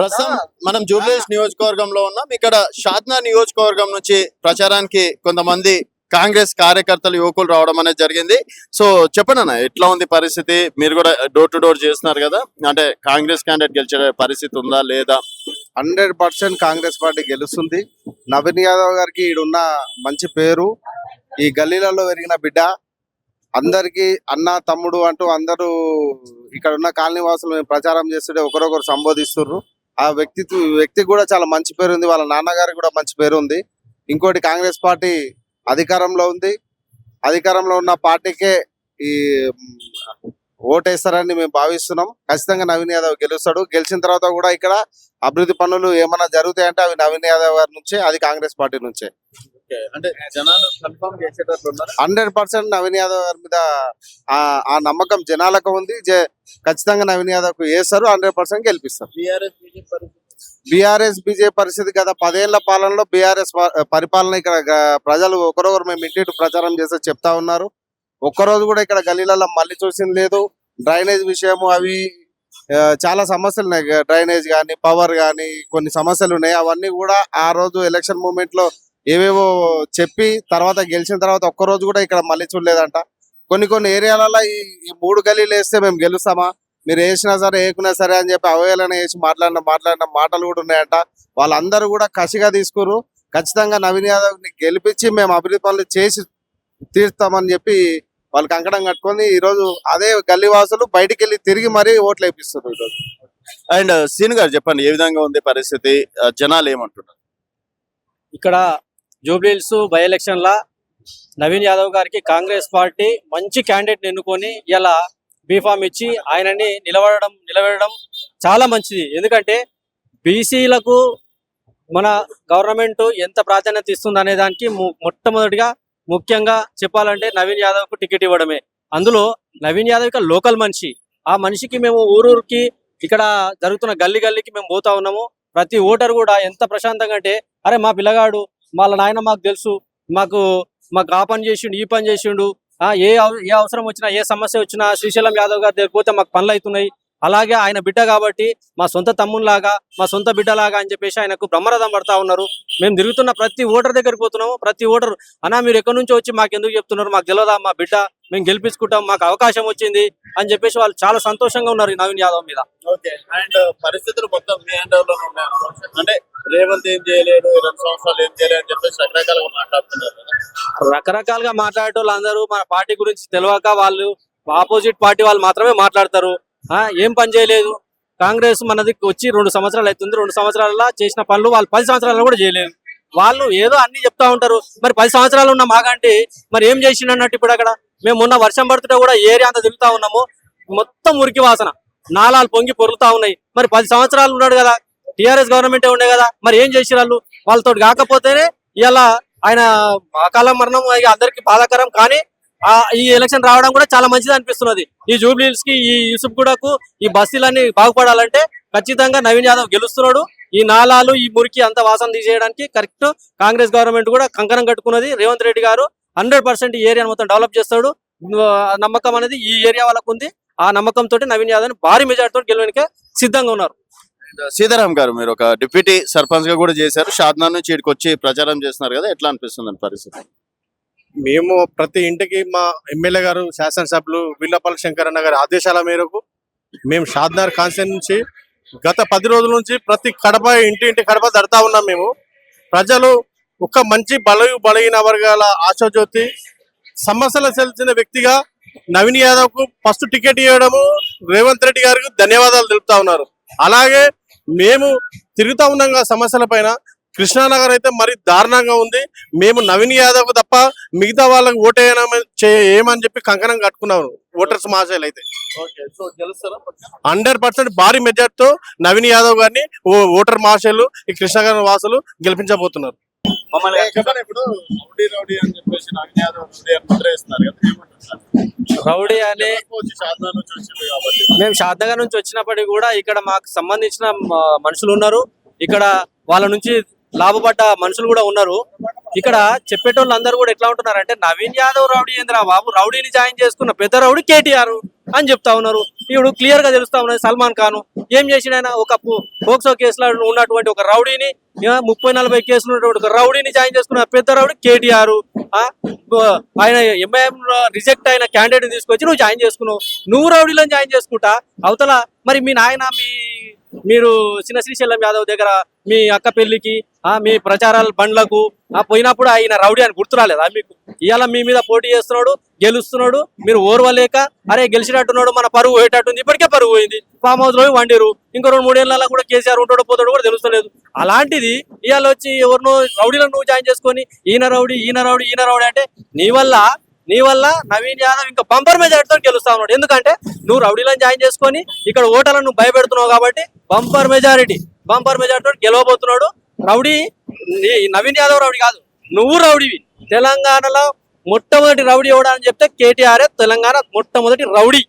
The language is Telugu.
ప్రస్తుతం మనం జూబ్లీస్ నియోజకవర్గంలో ఉన్నాం. ఇక్కడ షాద్నా నియోజకవర్గం నుంచి ప్రచారానికి కొంతమంది కాంగ్రెస్ కార్యకర్తలు యువకులు రావడం అనేది జరిగింది. సో చెప్పండి అన్న ఎట్లా ఉంది పరిస్థితి? మీరు కూడా డోర్ టు డోర్ చేస్తున్నారు కదా. అంటే కాంగ్రెస్ క్యాండిడేట్ గెలిచే పరిస్థితి ఉందా లేదా? హండ్రెడ్ పర్సెంట్ కాంగ్రెస్ పార్టీ గెలుస్తుంది. నవీన్ యాదవ్ గారికి ఈడున్న మంచి పేరు. ఈ గల్లీలలో పెరిగిన బిడ్డ. అందరికి అన్న తమ్ముడు అంటూ అందరూ ఇక్కడ ఉన్న కాలనీ వాసులు మేము ప్రచారం చేస్తుంటే ఒకరొకరు సంబోధిస్తున్నారు ఆ వ్యక్తి వ్యక్తికి కూడా చాలా మంచి పేరు ఉంది వాళ్ళ నాన్నగారికి కూడా మంచి పేరు ఉంది ఇంకోటి కాంగ్రెస్ పార్టీ అధికారంలో ఉంది. అధికారంలో ఉన్న పార్టీకే ఈ ఓటేస్తారని మేము భావిస్తున్నాం. ఖచ్చితంగా నవీన్ యాదవ్ గెలుస్తాడు. గెలిచిన తర్వాత కూడా ఇక్కడ అభివృద్ధి పనులు ఏమైనా జరుగుతాయంటే అవి నవీన్ యాదవ్ గారి నుంచే అది కాంగ్రెస్ పార్టీ నుంచే. అంటే జనాలు confirm hundred percent Naveen Yadav గారి మీద ఆ ఆ నమ్మకం జనాలకు ఉంది. జే- ఖచ్చితంగా నవీన్ యాదవ్కు వేస్తారు. హండ్రెడ్ పర్సెంట్ గెలిపిస్తారు. బీఆర్ఎస్ బీజేపీ పరిస్థితి? గత పదేళ్ళ పాలనలో బీఆర్ఎస్ పరిపాలన ఇక్కడ ప్రజలు ఒకరొకరు మేము ఇంటి ప్రచారం చేస్తే చెప్తా ఉన్నారు. ఒక్కరోజు కూడా ఇక్కడ గల్లీలలో మళ్ళీ చూసింది లేదు. డ్రైనేజ్ విషయము అవి చాలా సమస్యలు ఉన్నాయి. డ్రైనేజ్ కానీ పవర్ కానీ కొన్ని సమస్యలు ఉన్నాయి. అవన్నీ కూడా ఆ రోజు ఎలక్షన్ మూమెంట్లో ఏవేవో చెప్పి తర్వాత గెలిచిన తర్వాత ఒక్క రోజు కూడా ఇక్కడ మళ్ళీ చూడలేదంట. కొన్ని కొన్ని ఏరియాలలో ఈ ఈ మూడు గల్లీలు వేస్తే మేము గెలుస్తామా? మీరు వేసినా సరే వేయకున్నా సరే అని చెప్పి అవహేళన వేసి మాట్లాడిన మాట్లాడిన మాటలు కూడా ఉన్నాయంట. వాళ్ళందరూ కూడా కసిగా తీసుకురు. ఖచ్చితంగా నవీన్ యాదవ్ని గెలిపించి మేము అభివృద్ధి పనులు చేసి తీరుస్తామని చెప్పి వాళ్ళు కంకణం కట్టుకొని ఈ రోజు అదే గల్లీ వాసులు బయటికి వెళ్ళి తిరిగి మరీ ఓట్లు వేపిస్తున్నారు ఈరోజు. అండ్ సీన్ గారు చెప్పండి ఏ విధంగా ఉంది పరిస్థితి? జనాలు ఏమంటున్నారు? ఇక్కడ జూబ్లీహిల్స్ బై ఎలక్షన్లో నవీన్ యాదవ్ గారికి కాంగ్రెస్ పార్టీ మంచి క్యాండిడేట్ ఎన్నుకొని ఇలా బీఫామ్ ఇచ్చి ఆయనని నిలబడడం నిలబెడడం చాలా మంచిది. ఎందుకంటే బీసీలకు మన గవర్నమెంట్ ఎంత ప్రాధాన్యత ఇస్తుంది అనే దానికి మొట్టమొదటిగా ముఖ్యంగా చెప్పాలంటే నవీన్ యాదవ్కు టికెట్ ఇవ్వడమే. అందులో నవీన్ యాదవ్ ఇక లోకల్ మనిషి. ఆ మనిషికి మేము ఊరూరికి ఇక్కడ జరుగుతున్న గల్లీ గల్లీకి మేము పోతా ఉన్నాము. ప్రతి ఓటర్ కూడా ఎంత ప్రశాంతంగా అంటే అరే మా పిల్లగాడు వాళ్ళ నాయన మాకు తెలుసు. మాకు మాకు ఆ పని చేసిండు ఈ పని చేసిండు. ఆ ఏ ఏ అవసరం వచ్చినా ఏ సమస్య వచ్చినా శ్రీశైలం యాదవ్ గారి దగ్గర పోతే మాకు పనులు అవుతున్నాయి. అలాగే ఆయన బిడ్డ కాబట్టి మా సొంత తమ్ముళ్ళాగా మా సొంత బిడ్డలాగా అని చెప్పేసి ఆయనకు బ్రహ్మరథం పడతా ఉన్నారు. మేము తిరుగుతున్న ప్రతి ఓటర్ దగ్గరికి పోతున్నాము. ప్రతి ఓటర్ అన్నా మీరు ఎక్కడి నుంచో వచ్చి మాకు ఎందుకు చెప్తున్నారు? మాకు తెలియదా మా బిడ్డ? మేము గెలిపించుకుంటాం మాకు అవకాశం వచ్చింది అని చెప్పేసి వాళ్ళు చాలా సంతోషంగా ఉన్నారు ఈ నవీన్ యాదవ్ మీద. అండ్ పరిస్థితులు అంటే రేవంత్ ఏం చేయలేడు రెండు సంవత్సరాలు ఏం చేయలేదు అని చెప్పేసి రకరకాలుగా మాట్లాడుతున్నారు. రకరకాలుగా మాట్లాడేటోళ్ళు అందరూ మన పార్టీ గురించి తెలియక వాళ్ళు ఆపోజిట్ పార్టీ వాళ్ళు మాత్రమే మాట్లాడతారు. ఆ ఏం పని చేయలేదు. కాంగ్రెస్ మనది వచ్చి రెండు సంవత్సరాలు అవుతుంది. రెండు సంవత్సరాల చేసిన పనులు వాళ్ళు పది సంవత్సరాలు కూడా చేయలేదు. వాళ్ళు ఏదో అన్ని చెప్తా ఉంటారు. మరి పది సంవత్సరాలు ఉన్న మాకంటే మరి ఏం చేసిండు అన్నట్టు ఇప్పుడు అక్కడ? మేము మొన్న వర్షం పడుతుంటే కూడా ఏరియా అంతా తిరుగుతా ఉన్నాము మొత్తం ఉరికి వాసన. నాలాలు పొంగి పొరులుతా ఉన్నాయి. మరి పది సంవత్సరాలు ఉన్నాడు కదా టిఆర్ఎస్ గవర్నమెంట్ ఉండే కదా మరి ఏం చేసి వాళ్ళు? వాళ్ళతో కాకపోతేనే ఇలా ఆయన అకాల మరణం అందరికి బాధాకరం. కానీ ఆ ఈ ఎలక్షన్ రావడం కూడా చాలా మంచిది అనిపిస్తున్నది. ఈ జూబ్లీస్కి ఈ యూసుఫ్ గూడకు ఈ బస్తీలన్నీ బాగుపడాలంటే ఖచ్చితంగా నవీన్ యాదవ్ గెలుస్తున్నాడు. ఈ నాలాలు ఈ మురికి అంత వాసన తీసేయడానికి కరెక్ట్ కాంగ్రెస్ గవర్నమెంట్ కూడా కంకణం కట్టుకున్నది. రేవంత్ రెడ్డి గారు హండ్రెడ్ పర్సెంట్ ఈ ఏరియాను మొత్తం డెవలప్ చేస్తాడు. నమ్మకం అనేది ఈ ఏరియా వాళ్ళకు ఉంది ఆ నమ్మకంతో నవీన్ యాదవ్ భారీ మెజార్టీతో గెలవడానికి సిద్ధంగా ఉన్నారు. Uh, సీతారాం గారు మీరు ఒక డిప్యూటీ సర్పంచ్గా కూడా చేశారు. షాద్నా నుంచి ఇక్కడికి వచ్చి ప్రచారం చేస్తున్నారు కదా ఎట్లా అనిపిస్తుంది పరిస్థితి? మేము ప్రతి ఇంటికి మా ఎమ్మెల్యే గారు శాసనసభ్యులు విల్లపల్లి శంకరన్న గారి ఆదేశాల మేరకు మేము షాద్నార్ కాన్సెన్ నుంచి గత పది రోజుల నుంచి ప్రతి కడప ఇంటి ఇంటి కడప దడతా ఉన్నాం మేము. ప్రజలు ఒక మంచి బలయు బలహీన వర్గాల ఆశాజ్యోతి సమస్యలు తెలిసిన వ్యక్తిగా నవీన్ యాదవ్కు ఫస్ట్ టికెట్ ఇవ్వడము రేవంత్ రెడ్డి గారికి ధన్యవాదాలు తెలుపుతా ఉన్నారు. అలాగే మేము తిరుగుతా ఉన్నాం కదా సమస్యల పైన. కృష్ణానగర్ అయితే మరి దారుణంగా ఉంది. మేము నవీన్ యాదవ్ తప్ప మిగతా వాళ్ళకి ఓటేయమని ఏమని చెప్పి కంకణం కట్టుకున్నాము ఓటర్స్ మహాశైలు అయితే. ఓకే సో గెలుస్తారా? హండ్రెడ్ పర్సెంట్ భారీ మెజార్టీతో నవీన్ యాదవ్ గారిని ఓటర్ మహాశైలు ఈ కృష్ణానగర్ వాసులు గెలిపించబోతున్నారు. మమ్మల్ని ఇప్పుడు. రౌడీ రౌడీ అని చెప్పేసి నవీన్ యాదవ్ రౌడీ అని మేము షాద్నగర్ నుంచి వచ్చినప్పటికీ కూడా ఇక్కడ మాకు సంబంధించిన మనుషులు ఉన్నారు. ఇక్కడ వాళ్ళ నుంచి లాభపడ్డ మనుషులు కూడా ఉన్నారు. ఇక్కడ చెప్పేటోళ్ళు అందరూ కూడా ఎట్లా ఉంటున్నారు అంటే నవీన్ యాదవ్ రౌడీ ఏంద్రా బాబు? రౌడీని జాయిన్ చేసుకున్న పెద్ద రౌడీ కేటీఆర్ అని చెప్తా ఉన్నారు. ఇప్పుడు క్లియర్గా తెలుస్తా ఉన్నది సల్మాన్ ఖాన్. ఏం చేసిన ఒక పోక్సో కేసులో ఉన్నటువంటి ఒక రౌడీని ముప్పై నలభై కేసులు ఉన్నటువంటి రౌడీని జాయిన్ చేసుకున్న పెద్ద రౌడీ కేటీఆర్. ఆయన ఎంఐఎం రిజెక్ట్ అయిన క్యాండిడేట్ తీసుకొచ్చి నువ్వు జాయిన్ చేసుకున్నావు. నువ్వు రౌడీలను జాయిన్ చేసుకుంటా. అవతల మరి మీ నాయన మీ మీరు చిన్న శ్రీశైలం యాదవ్ దగ్గర మీ అక్క పెళ్ళికి ఆ మీ ప్రచారాల బండ్లకు ఆ పోయినప్పుడు ఆయన రౌడీ అని గుర్తు రాలేదా మీకు? ఇవాళ మీ మీద పోటీ చేస్తున్నాడు గెలుస్తున్నాడు మీరు ఓర్వలేక అరే గెలిచినట్టున్నాడు మన పరువు పోయేటట్టుంది ఇప్పటికే పరువు పోయింది. ఫామ్ హౌస్లో వండిరు. ఇంకో రెండు మూడేళ్ళ కూడా కేసీఆర్ ఉంటాడు పోతాడు కూడా తెలుస్తలేదు. అలాంటిది ఇవాళ వచ్చి ఎవరినో రౌడీలను నువ్వు జాయిన్ చేసుకొని ఈయన రౌడీ ఈయన రౌడీ ఈయన రౌడీ అంటే నీ వల్ల నీ వల్ల నవీన్ యాదవ్ ఇంకా బంపర్ మెజార్టీతో గెలుస్తా ఉన్నాడు. ఎందుకంటే నువ్వు రౌడీలను జాయిన్ చేసుకొని ఇక్కడ ఓటర్లను నువ్వు భయపెడుతున్నావు కాబట్టి బంపర్ మెజారిటీ బంపర్ మెజారిటీతో గెలవబోతున్నాడు. రౌడీ నీ- నవీన్ యాదవ్ రౌడీ కాదు నువ్వు రౌడీవి. తెలంగాణలో మొట్టమొదటి రౌడీ ఎవడా చెప్తే కేటీఆర్ తెలంగాణ మొట్టమొదటి రౌడీ.